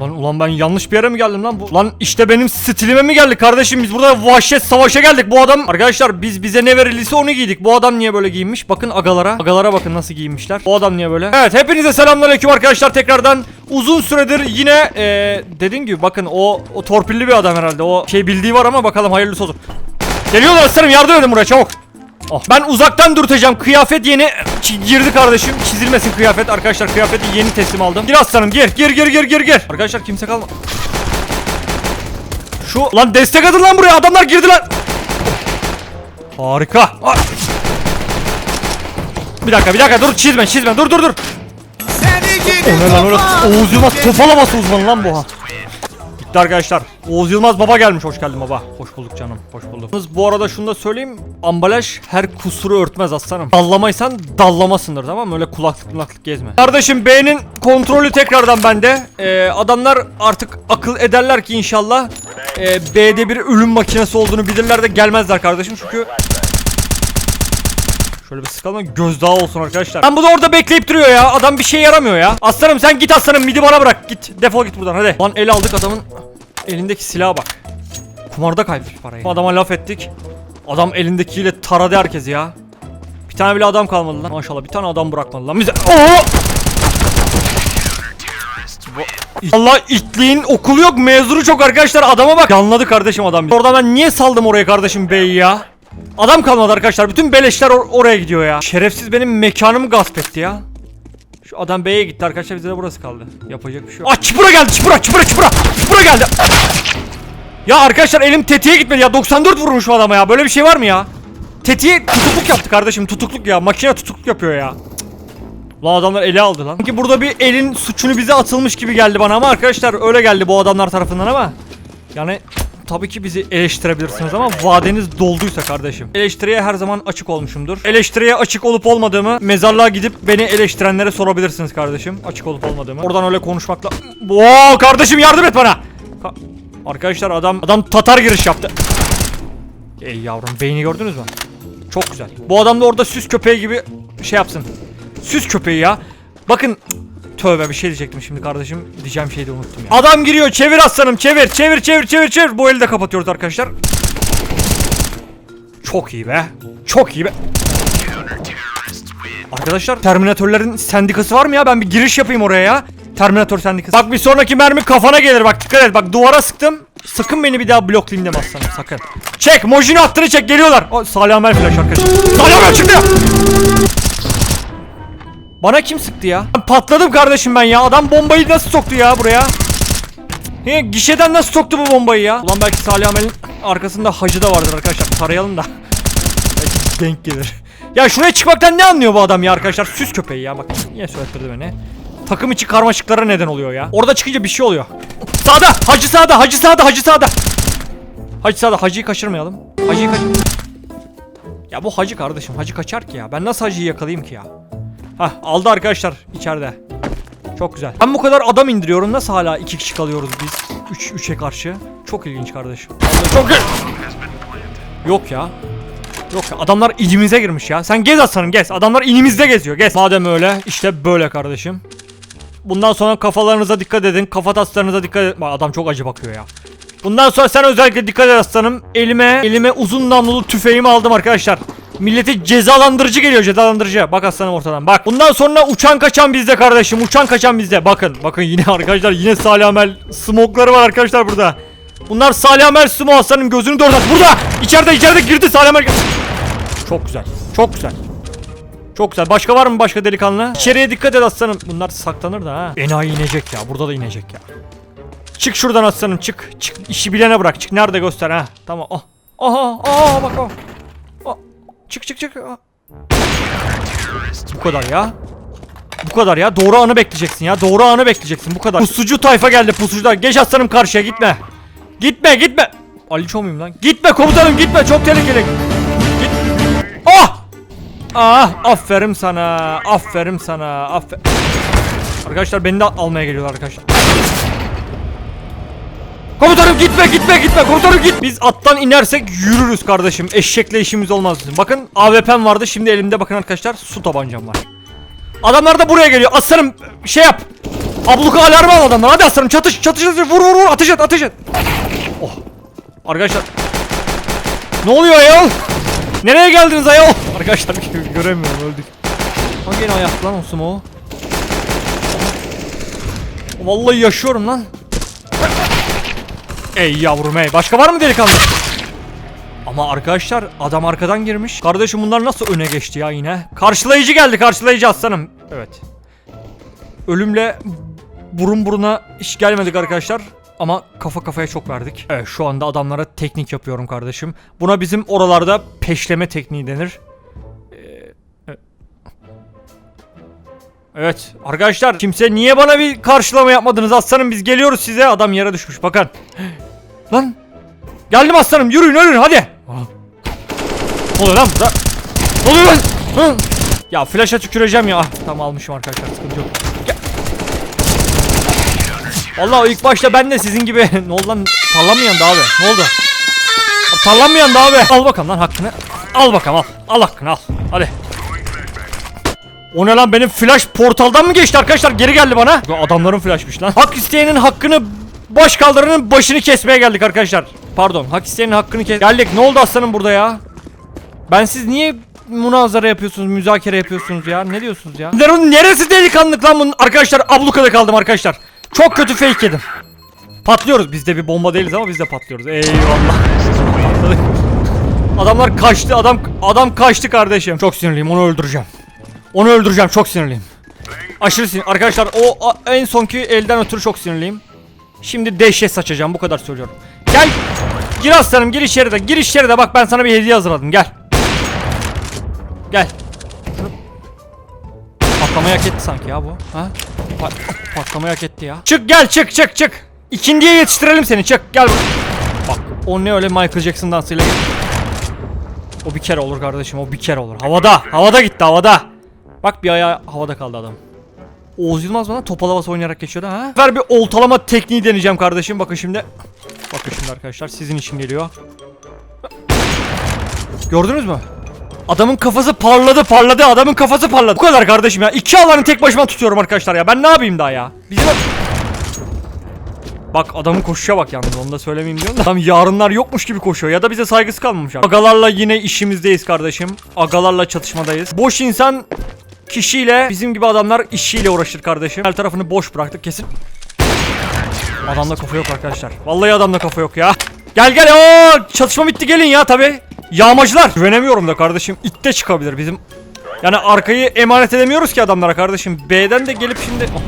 Lan ulan ben yanlış bir yere mi geldim lan bu? Lan işte benim stilime mi geldi kardeşim? Biz burada vahşet savaşa geldik. Bu adam arkadaşlar biz bize ne verildiyse onu giydik. Bu adam niye böyle giyinmiş? Bakın agalara. Agalara bakın nasıl giyinmişler. Bu adam niye böyle? Evet hepinize selamünaleyküm arkadaşlar tekrardan. Uzun süredir yine eee dediğim gibi bakın o o torpilli bir adam herhalde. O şey bildiği var ama bakalım hayırlısı olsun. Geliyorlar aslanım yardım edin buraya çabuk. Oh. Ben uzaktan dürteceğim. Kıyafet yeni girdi kardeşim. Çizilmesin kıyafet. Arkadaşlar kıyafeti yeni teslim aldım. Gir aslanım gir. Gir gir gir gir gir. Arkadaşlar kimse kalma. Şu lan destek atın lan buraya. Adamlar girdiler. Harika. Ah. Bir dakika bir dakika dur çizme çizme dur dur dur. O ne lan öyle Oğuz Yılmaz topalaması uzmanı lan bu ha. Gitti arkadaşlar. Oğuz Yılmaz baba gelmiş. Hoş geldin baba. Hoş bulduk canım. Hoş bulduk. Bu arada şunu da söyleyeyim. Ambalaj her kusuru örtmez aslanım. Dallamaysan dallamasındır tamam mı? Öyle kulaklık kulaklık gezme. Kardeşim B'nin kontrolü tekrardan bende. Ee, adamlar artık akıl ederler ki inşallah e, B'de bir ölüm makinesi olduğunu bilirler de gelmezler kardeşim. Çünkü Şöyle bir sıkalım gözdağı olsun arkadaşlar. Lan bu da orada bekleyip duruyor ya. Adam bir şey yaramıyor ya. Aslanım sen git aslanım midi bana bırak. Git defol git buradan hadi. Lan el aldık adamın elindeki silaha bak. Kumarda kaybettik parayı. Adama laf ettik. Adam elindekiyle taradı herkesi ya. Bir tane bile adam kalmadı lan. Maşallah bir tane adam bırakmadı lan bize. Oo! Allah itliğin okulu yok mezunu çok arkadaşlar adama bak Yanladı kardeşim adam Orada ben niye saldım oraya kardeşim beyi ya Adam kalmadı arkadaşlar. Bütün beleşler or- oraya gidiyor ya. Şerefsiz benim mekanımı gasp etti ya. Şu adam B'ye gitti arkadaşlar. Bize de burası kaldı. Yapacak bir şey yok. Aa çıpura geldi çıpura çıpura çıpura Çıpura geldi. Ya arkadaşlar elim tetiğe gitmedi ya. 94 vurmuş bu adama ya. Böyle bir şey var mı ya? Tetiğe tutukluk yaptı kardeşim. Tutukluk ya. Makine tutukluk yapıyor ya. Lan adamlar ele aldı lan. Sanki burada bir elin suçunu bize atılmış gibi geldi bana ama arkadaşlar öyle geldi bu adamlar tarafından ama. Yani tabii ki bizi eleştirebilirsiniz ama vadeniz dolduysa kardeşim. Eleştiriye her zaman açık olmuşumdur. Eleştiriye açık olup olmadığımı mezarlığa gidip beni eleştirenlere sorabilirsiniz kardeşim. Açık olup olmadığımı. Oradan öyle konuşmakla... Oo kardeşim yardım et bana. Ka- arkadaşlar adam adam Tatar giriş yaptı. Ey yavrum beyni gördünüz mü? Çok güzel. Bu adam da orada süs köpeği gibi şey yapsın. Süs köpeği ya. Bakın Tövbe bir şey diyecektim şimdi kardeşim. Diyeceğim şeyi de unuttum ya. Adam giriyor. Çevir aslanım. Çevir. Çevir çevir çevir çevir. Bu eli de kapatıyoruz arkadaşlar. Çok iyi be. Çok iyi be. Arkadaşlar Terminatörlerin sendikası var mı ya? Ben bir giriş yapayım oraya ya. Terminatör sendikası. Bak bir sonraki mermi kafana gelir bak dikkat et. Bak duvara sıktım. Sakın beni bir daha bloklayayım deme aslanım sakın. Çek. Mojino attığını çek. Geliyorlar. O Salih Amer flash arkadaşlar. Salih Amer çıktı. Bana kim sıktı ya? Patladım kardeşim ben ya. Adam bombayı nasıl soktu ya buraya? He, gişeden nasıl soktu bu bombayı ya? Ulan belki Salih Amel'in arkasında hacı da vardır arkadaşlar. Tarayalım da. belki denk gelir. Ya şuraya çıkmaktan ne anlıyor bu adam ya arkadaşlar? Süs köpeği ya bak. Yine söylettirdi beni. Takım içi karmaşıklara neden oluyor ya. Orada çıkınca bir şey oluyor. Sağda! Hacı sağda! Hacı sağda! Hacı sağda! Hacı sağda. Hacıyı kaçırmayalım. Hacıyı kaç... Ya bu hacı kardeşim. Hacı kaçar ki ya. Ben nasıl hacıyı yakalayayım ki ya? Hah aldı arkadaşlar içeride. Çok güzel. Ben bu kadar adam indiriyorum. Nasıl hala iki kişi kalıyoruz biz? 3 üç, 3'e karşı. Çok ilginç kardeşim. Çok Yok ya. Yok ya adamlar inimize girmiş ya. Sen gez aslanım gez. Adamlar inimizde geziyor. Gez. Madem öyle işte böyle kardeşim. Bundan sonra kafalarınıza dikkat edin. Kafa taslarınıza dikkat edin. Adam çok acı bakıyor ya. Bundan sonra sen özellikle dikkat et aslanım. Elime elime uzun namlulu tüfeğimi aldım arkadaşlar. Milleti cezalandırıcı geliyor cezalandırıcı. Bak aslanım ortadan bak. Bundan sonra uçan kaçan bizde kardeşim. Uçan kaçan bizde. Bakın bakın yine arkadaşlar yine Salih Amel smokları var arkadaşlar burada. Bunlar Salih Amel smoke aslanım gözünü doğru Burada içeride içeride girdi Salih Amel. Çok güzel. Çok güzel. Çok güzel. Başka var mı başka delikanlı? İçeriye dikkat et aslanım. Bunlar saklanır da ha. Enayi inecek ya. Burada da inecek ya. Çık şuradan aslanım çık. Çık işi bilene bırak. Çık nerede göster ha. Tamam. Oh. Aha. Aha bak o. Oh. Çık çık çık. Bu kadar ya. Bu kadar ya. Doğru anı bekleyeceksin ya. Doğru anı bekleyeceksin. Bu kadar. Pusucu tayfa geldi. Pusucular. Geç aslanım karşıya gitme. Gitme gitme. Ali Ço muyum lan? Gitme komutanım gitme. Çok tehlikeli. Git. Ah! Ah! Aferin sana. Aferin sana. Afer. Arkadaşlar beni de almaya geliyorlar arkadaşlar. Komutanım gitme gitme gitme komutanım git. Biz attan inersek yürürüz kardeşim. Eşekle işimiz olmaz. Bakın AWP'm vardı şimdi elimde bakın arkadaşlar su tabancam var. Adamlar da buraya geliyor. Aslanım şey yap. Abluka alarmı al adamlar. Hadi aslanım çatış çatış çatış vur vur vur ateş et ateş et. Oh. Arkadaşlar. Ne oluyor ayol? Nereye geldiniz ayol? Arkadaşlar göremiyorum öldük. Hangi ayak lan o sumo? Vallahi yaşıyorum lan. Ey yavrum ey. Başka var mı delikanlı? Ama arkadaşlar adam arkadan girmiş. Kardeşim bunlar nasıl öne geçti ya yine? Karşılayıcı geldi karşılayıcı aslanım. Evet. Ölümle burun buruna iş gelmedik arkadaşlar. Ama kafa kafaya çok verdik. Evet şu anda adamlara teknik yapıyorum kardeşim. Buna bizim oralarda peşleme tekniği denir. Evet arkadaşlar kimse niye bana bir karşılama yapmadınız aslanım biz geliyoruz size adam yere düşmüş bakın. Lan geldim aslanım yürüyün ölün hadi. Ne oluyor lan burada? Ne oluyor lan? Ya flash'a tüküreceğim ya. Ah, tamam almışım arkadaşlar sıkıntı yok. Gel. İlk başta ben de sizin gibi ne oldu lan tarlam mı yandı abi ne oldu? Mı yandı abi? Al bakalım lan hakkını. Al bakalım al. Al hakkını al. Hadi. O ne lan benim flash portaldan mı geçti arkadaşlar geri geldi bana. Adamların flashmış lan. Hak isteyenin hakkını baş kaldıranın başını kesmeye geldik arkadaşlar. Pardon hak isteyenin hakkını kes... Geldik ne oldu aslanım burada ya? Ben siz niye münazara yapıyorsunuz, müzakere yapıyorsunuz ya? Ne diyorsunuz ya? Bunların neresi delikanlık lan bunun? Arkadaşlar ablukada kaldım arkadaşlar. Çok kötü fake yedim. Patlıyoruz. Biz de bir bomba değiliz ama biz de patlıyoruz. Eyvallah. Adamlar kaçtı. Adam adam kaçtı kardeşim. Çok sinirliyim. Onu öldüreceğim. Onu öldüreceğim. Çok sinirliyim. Aşırı sinir. Arkadaşlar o a- en sonki elden ötürü çok sinirliyim. Şimdi dehşet saçacağım. Bu kadar söylüyorum. Gel. Gir aslanım. Gir içeri de. Gir içeri de. Bak ben sana bir hediye hazırladım. Gel. Gel. Patlamayı hak etti sanki ya bu. Ha? Pa- patlamayı hak etti ya. Çık gel çık çık çık. İkindiye yetiştirelim seni çık gel. Bak o ne öyle Michael Jackson dansıyla. O bir kere olur kardeşim o bir kere olur. Havada havada gitti havada. Bak bir ayağı havada kaldı adam. Oğuz Yılmaz bana topal havası oynayarak geçiyordu ha. Ver bir oltalama tekniği deneyeceğim kardeşim bakın şimdi. Bakın şimdi arkadaşlar sizin için geliyor. Gördünüz mü? Adamın kafası parladı parladı adamın kafası parladı. Bu kadar kardeşim ya. İki alanı tek başıma tutuyorum arkadaşlar ya. Ben ne yapayım daha ya? Bizim Bak adamın koşuşa bak yalnız onu da söylemeyeyim diyorum da. Adam yarınlar yokmuş gibi koşuyor ya da bize saygısı kalmamış. Agalarla yine işimizdeyiz kardeşim. Agalarla çatışmadayız. Boş insan kişiyle bizim gibi adamlar işiyle uğraşır kardeşim. Her tarafını boş bıraktık kesin. Adamda kafa yok arkadaşlar. Vallahi adamda kafa yok ya. Gel gel o çatışma bitti gelin ya tabi. Yağmacılar. Güvenemiyorum da kardeşim. İtte çıkabilir bizim. Yani arkayı emanet edemiyoruz ki adamlara kardeşim. B'den de gelip şimdi. Oh.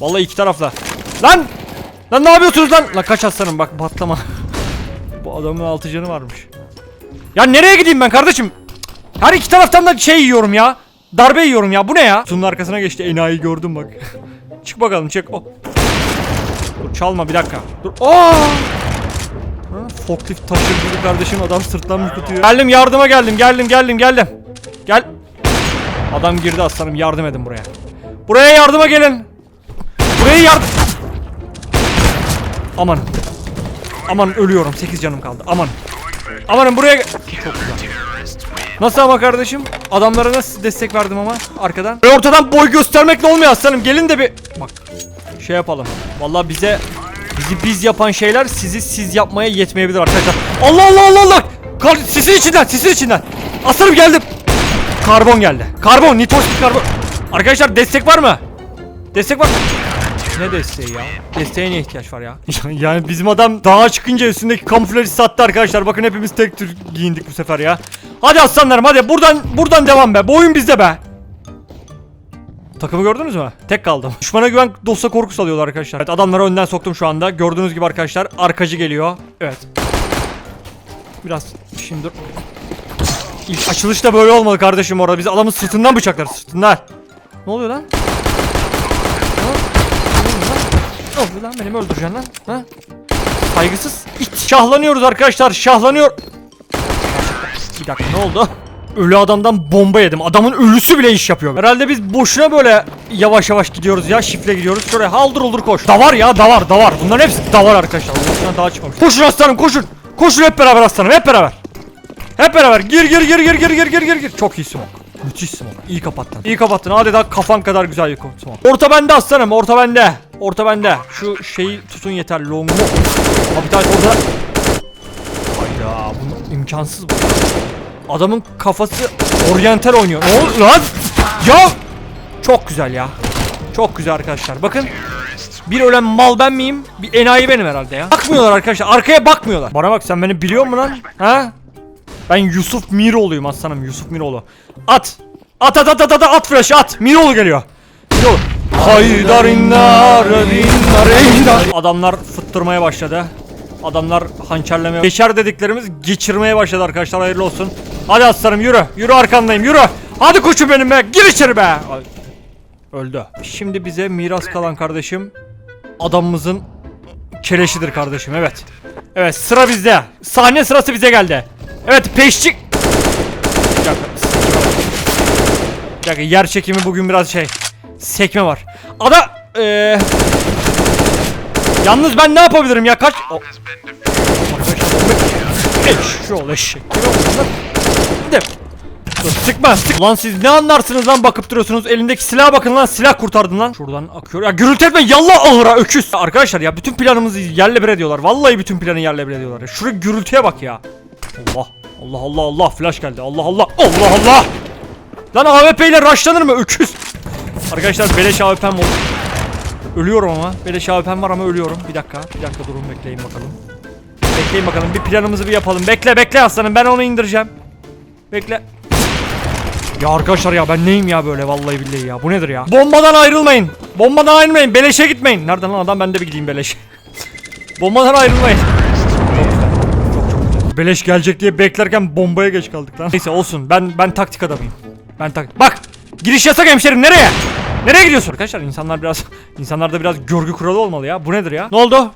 Vallahi iki tarafla. Lan! Lan ne yapıyorsunuz lan? Lan kaç aslanım bak patlama. Bu adamın altı canı varmış. Ya nereye gideyim ben kardeşim? Her iki taraftan da şey yiyorum ya. Darbe yiyorum ya. Bu ne ya? Sunun arkasına geçti. Enayi gördüm bak. çık bakalım çık. Oh. Dur çalma bir dakika. Dur. Aa! Ha, forklift taşır gibi kardeşim adam sırtlanmış tutuyor. Geldim yardıma geldim geldim geldim geldim. Gel. Adam girdi aslanım yardım edin buraya. Buraya yardıma gelin. Buraya yardım. Aman. Aman ölüyorum 8 canım kaldı aman. Amanın buraya Çok güzel. Nasıl ama kardeşim? Adamlara nasıl destek verdim ama arkadan. Ve ortadan boy göstermekle olmuyor aslanım. Gelin de bir bak. Şey yapalım. Vallahi bize bizi biz yapan şeyler sizi siz yapmaya yetmeyebilir arkadaşlar. Allah Allah Allah Allah. Kar sisin içinden, sisin içinden. Aslanım geldim. Karbon geldi. Karbon, nitrosit karbon. Arkadaşlar destek var mı? Destek var. Ne desteği ya? Desteğe ne ihtiyaç var ya? yani bizim adam dağa çıkınca üstündeki kamuflajı sattı arkadaşlar. Bakın hepimiz tek tür giyindik bu sefer ya. Hadi aslanlarım hadi buradan buradan devam be. Bu oyun bizde be. Takımı gördünüz mü? Tek kaldım. Düşmana güven dosta korku salıyorlar arkadaşlar. Evet adamları önden soktum şu anda. Gördüğünüz gibi arkadaşlar arkacı geliyor. Evet. Biraz şimdi dur. İlk açılışta böyle olmadı kardeşim orada. Biz adamın sırtından bıçaklar sırtından. Ne oluyor lan? Ne oluyor lan? Beni mi öldüreceksin lan? Ha? Saygısız. İt. Şahlanıyoruz arkadaşlar. Şahlanıyor. Bir dakika ne oldu? Ölü adamdan bomba yedim. Adamın ölüsü bile iş yapıyor. Herhalde biz boşuna böyle yavaş yavaş gidiyoruz ya. Şifle gidiyoruz. Şöyle haldır olur koş. Davar ya davar davar. Bunların hepsi davar arkadaşlar. Boşuna daha çıkmamış. Koşun aslanım koşun. Koşun hep beraber aslanım hep beraber. Hep beraber. Gir gir gir gir gir gir gir gir gir. Çok iyi smoke. Müthiş smoke. İyi kapattın. İyi kapattın. Adeta kafan kadar güzel bir smoke. Orta bende aslanım. Orta bende. Orta bende. Şu şeyi tutun yeter. Long mu? Abi bir tane orada. Hayda. Bu imkansız bu. Adamın kafası oryantal oynuyor. Ne oldu lan? Ya! Çok güzel ya. Çok güzel arkadaşlar. Bakın. Bir ölen mal ben miyim? Bir enayi benim herhalde ya. Bakmıyorlar arkadaşlar. Arkaya bakmıyorlar. Bana bak sen beni biliyor musun lan? Ha? Ben Yusuf Miroğlu'yum aslanım. Yusuf Miroğlu. At. At at at at at at flash at. Miroğlu geliyor. Miroğlu. Haydar innar innar Adamlar fıttırmaya başladı. Adamlar hançerlemeye Geçer dediklerimiz geçirmeye başladı arkadaşlar hayırlı olsun. Hadi aslanım yürü. Yürü arkandayım yürü. Hadi koçum benim be. Gir içeri be. Öldü. Şimdi bize miras kalan kardeşim adamımızın keleşidir kardeşim evet. Evet sıra bizde. Sahne sırası bize geldi. Evet peşçik. Bir dakika. Bir dakika yer çekimi bugün biraz şey. Sekme var. Ada eee Yalnız ben ne yapabilirim ya kaç O- Eşşoğlu eşek. De. Dur sıkma sık. Lan siz ne anlarsınız lan bakıp duruyorsunuz. Elindeki silaha bakın lan silah kurtardın lan. Şuradan akıyor. Ya gürültü etme yallah ahıra öküz. Arkadaşlar ya bütün planımızı yerle bir ediyorlar. Vallahi bütün planı yerle bir ediyorlar. Ya. Şuraya gürültüye bak ya. Allah. Allah Allah Allah flash geldi. Allah Allah. Allah Allah. Lan AWP ile rushlanır mı öküz? Arkadaşlar beleş AWP'm oldu. Ölüyorum ama. Beleş AWP'm var ama ölüyorum. Bir dakika. Bir dakika durun bekleyin bakalım. Bekleyin bakalım. Bir planımızı bir yapalım. Bekle bekle aslanım. Ben onu indireceğim. Bekle. Ya arkadaşlar ya ben neyim ya böyle vallahi billahi ya. Bu nedir ya? Bombadan ayrılmayın. Bombadan ayrılmayın. Beleşe gitmeyin. Nereden lan adam ben de bir gideyim beleş. Bombadan ayrılmayın. Beleş gelecek diye beklerken bombaya geç kaldık lan. Neyse olsun. Ben ben taktik adamıyım. Ben tak. Bak. Giriş yasak hemşerim. Nereye? Nereye gidiyorsun? Arkadaşlar insanlar biraz insanlarda biraz görgü kuralı olmalı ya. Bu nedir ya? Ne oldu?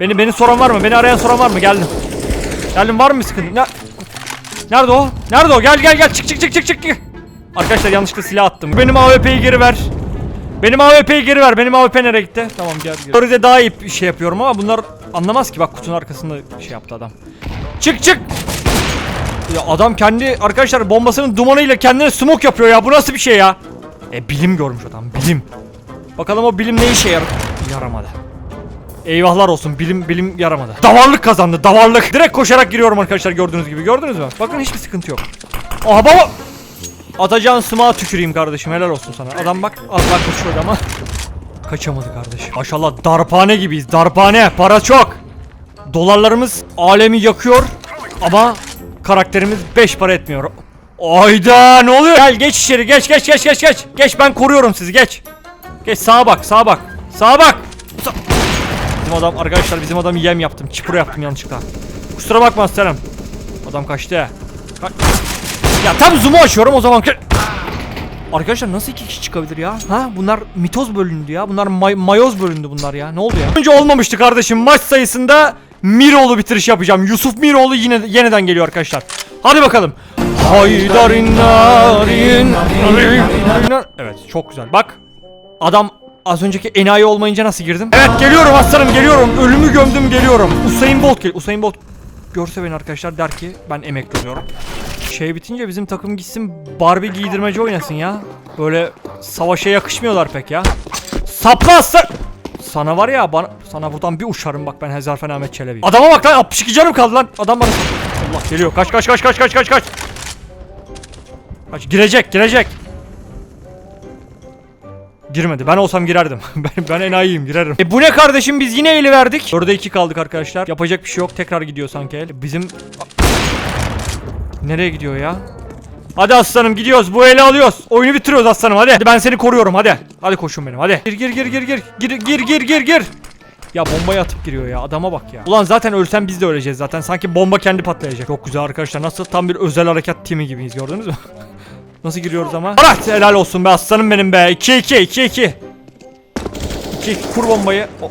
Beni beni soran var mı? Beni arayan soran var mı? Geldim. Geldim var mı sıkıntı? Ne? Nerede o? Nerede o? Gel gel gel çık çık çık çık çık. Arkadaşlar yanlışlıkla silah attım. Benim AWP'yi geri ver. Benim AWP'yi geri ver. Benim AWP nereye gitti? Tamam gel gel. Orada daha iyi şey yapıyorum ama bunlar anlamaz ki. Bak kutunun arkasında şey yaptı adam. Çık çık. Ya adam kendi arkadaşlar bombasının dumanıyla kendine smoke yapıyor ya. Bu nasıl bir şey ya? E bilim görmüş adam. Bilim. Bakalım o bilim ne işe yarar? Yaramadı. Eyvahlar olsun bilim bilim yaramadı. Davarlık kazandı davarlık. Direkt koşarak giriyorum arkadaşlar gördüğünüz gibi. Gördünüz mü? Bakın hiçbir sıkıntı yok. Aha baba. Atacağın sımağa tüküreyim kardeşim helal olsun sana. Adam bak az daha kaçıyordu ama. Kaçamadı kardeşim. Maşallah darphane gibiyiz darphane para çok. Dolarlarımız alemi yakıyor ama karakterimiz 5 para etmiyor. Ayda ne oluyor? Gel geç içeri geç geç geç geç geç. Geç ben koruyorum sizi geç. Geç sağa bak sağa bak. Sağa bak. Sa- Bizim adam arkadaşlar bizim adamı yem yaptım. Çipuro yaptım yanlışlıkla. Kusura bakma aslanım. Adam kaçtı. Ka- ya tam zoom'u açıyorum o zaman. Arkadaşlar nasıl iki kişi çıkabilir ya? Ha bunlar mitoz bölündü ya. Bunlar may- mayoz bölündü bunlar ya. Ne oldu ya? Önce olmamıştı kardeşim. Maç sayısında Miroğlu bitiriş yapacağım. Yusuf Miroğlu yine yeniden geliyor arkadaşlar. Hadi bakalım. Haydarin narin narin. Evet çok güzel. Bak adam az önceki enayi olmayınca nasıl girdim? Evet geliyorum aslanım geliyorum. Ölümü gömdüm geliyorum. Usain Bolt gel. Usain Bolt görse beni arkadaşlar der ki ben emekli oluyorum. Şey bitince bizim takım gitsin Barbie giydirmeci oynasın ya. Böyle savaşa yakışmıyorlar pek ya. Sapla aslan. Sana var ya bana sana buradan bir uçarım bak ben Hezarfen Ahmet Çelebi. Adama bak lan 62 canım kaldı lan. Adam bana Allah geliyor. Kaç kaç kaç kaç kaç kaç kaç. Kaç girecek girecek. Girmedi. Ben olsam girerdim. ben, ben enayiyim girerim. E bu ne kardeşim biz yine eli verdik. 4'e 2 kaldık arkadaşlar. Yapacak bir şey yok. Tekrar gidiyor sanki el. Bizim... Nereye gidiyor ya? Hadi aslanım gidiyoruz. Bu eli alıyoruz. Oyunu bitiriyoruz aslanım hadi. Hadi ben seni koruyorum hadi. Hadi koşun benim hadi. Gir gir gir gir gir. Gir gir gir gir gir. Ya bombayı atıp giriyor ya. Adama bak ya. Ulan zaten ölsem biz de öleceğiz zaten. Sanki bomba kendi patlayacak. Çok güzel arkadaşlar. Nasıl tam bir özel harekat timi gibiyiz gördünüz mü? Nasıl giriyoruz ama? Evet helal olsun be aslanım benim be. 2 2 2 2. 2 kur bombayı. O-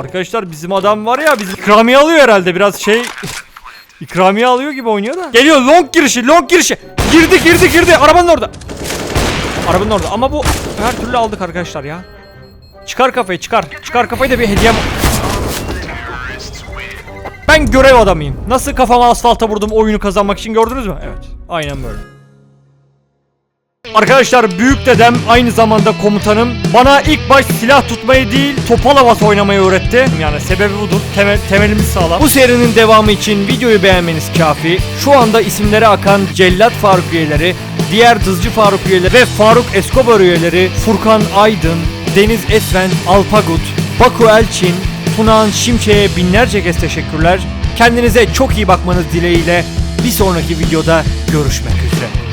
Arkadaşlar bizim adam var ya biz ikramiye alıyor herhalde biraz şey İkramiye alıyor gibi oynuyor da. Geliyor long girişi long girişi. Girdi girdi girdi arabanın orada. Arabanın orada ama bu her türlü aldık arkadaşlar ya. Çıkar kafayı çıkar. Çıkar kafayı da bir hediyem. Ben görev adamıyım. Nasıl kafama asfalta vurdum oyunu kazanmak için gördünüz mü? Evet. Aynen böyle. Arkadaşlar büyük dedem aynı zamanda komutanım. Bana ilk baş silah tutmayı değil topal havası oynamayı öğretti. Yani sebebi budur. Temel, temelimiz sağlam. Bu serinin devamı için videoyu beğenmeniz kafi. Şu anda isimleri akan Cellat Faruk üyeleri, diğer Dızcı Faruk üyeleri ve Faruk Escobar üyeleri Furkan Aydın, Deniz Esven, Alpagut, Baku Elçin, Tunağan Şimşek'e binlerce kez teşekkürler. Kendinize çok iyi bakmanız dileğiyle bir sonraki videoda görüşmek üzere.